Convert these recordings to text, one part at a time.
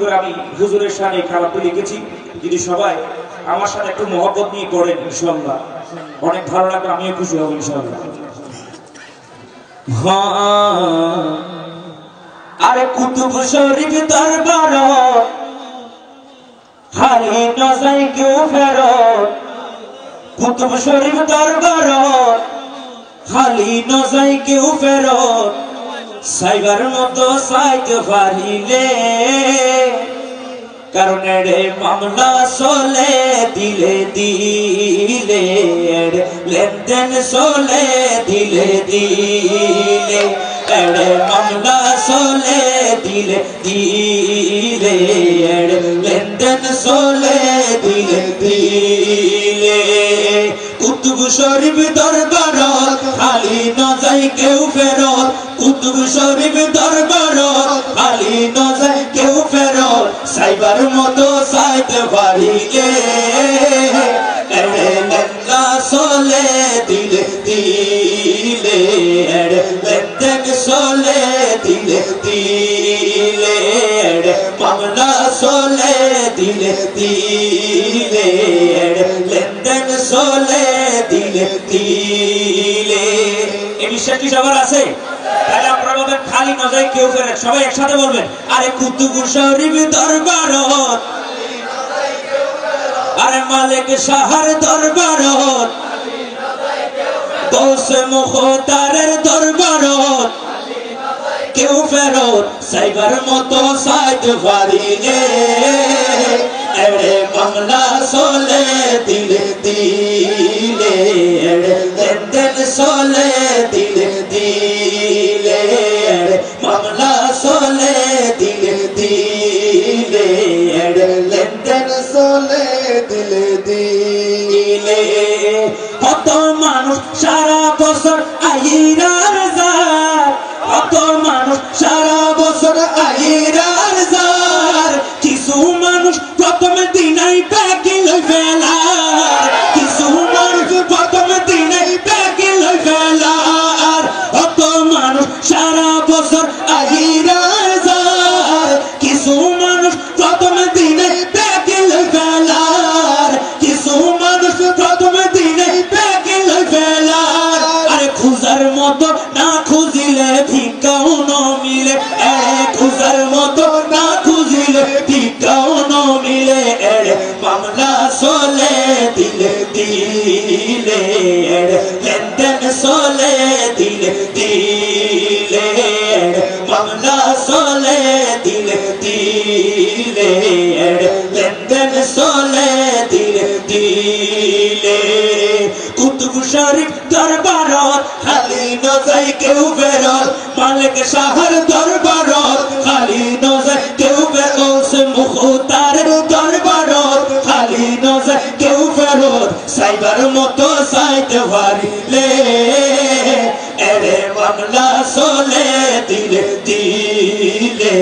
করে আমি হুজুরের সামনে খারাপটি লিখেছি? যদি সবাই আমার সাথে একটু মহব্বত নিয়ে পড়েন ইনশাল্লাহ অনেক ভালো লাগবে, আমিও খুশি হব ইনশাল্লাহ আরে কুতুব শরীফ দরবার, হারি নজাই কেউ ফেরত। কুতুব শরীফ দরবার খালি নজাই কেউ ফেরত। সাইবার মতো সাইতে পারিলে কারণ এড়ে মামলা চলে, দিলে দিলে। এড়ে লেনদেন চলে, দিলে দিলে। এড়ে মামলা চলে, দিলে দিলে। এড়ে লেনদেন চলে, দিলে দিলে। কুতুব শরীফ দরবার খালি নজাই কেউ ফেরত মতো সাইতে লেন্দা চলে, দিলে দিলে লেনদেন চলে, দিলে দিলে মামলা চলে, দিলে দিলে লেনদেন চলে, দিলে দিলে এই বিশ্বাসটি সবার আছে? তাহলে বলবেন, খালি নজায় কেউ ফেরে সবাই একসাথে বলবেন, আরে কুতুবুর শরীফ দরবার আরে মালিক শাহর দরবার মুখতারের দরবার কেউ ফেরত সাইবার মতো সাইতে পারিলে এড়ে মামলা চলে দিলে দিলে, এড়ে লেনদেন চলে দিলে দিলে। চলে দিলে দিলে। কত মানুষ সারা বছর আহিরার দিলে এরে লেনদেন চলে দিলে দিলে এরে মামলা চলে দিলে দিলে এরে লেনদেন দিলে দিলে কুতুব শরীফ দরবারত খালি নজাই কেউ বেরত মালিক শাহর দরবারত খালি নজাই কেউ বেরত মুখতারের দরবারত খালি নজাই কেউ ফেরত সাইবার মতো সাইতে পারিলে এরে মামলা চলে দিলে দিলে।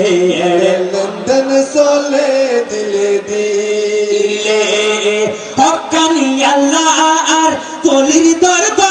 এরে লন্ডন চলে দিলে দিলে। হকানি আল্লাহ আর কলির দরবারত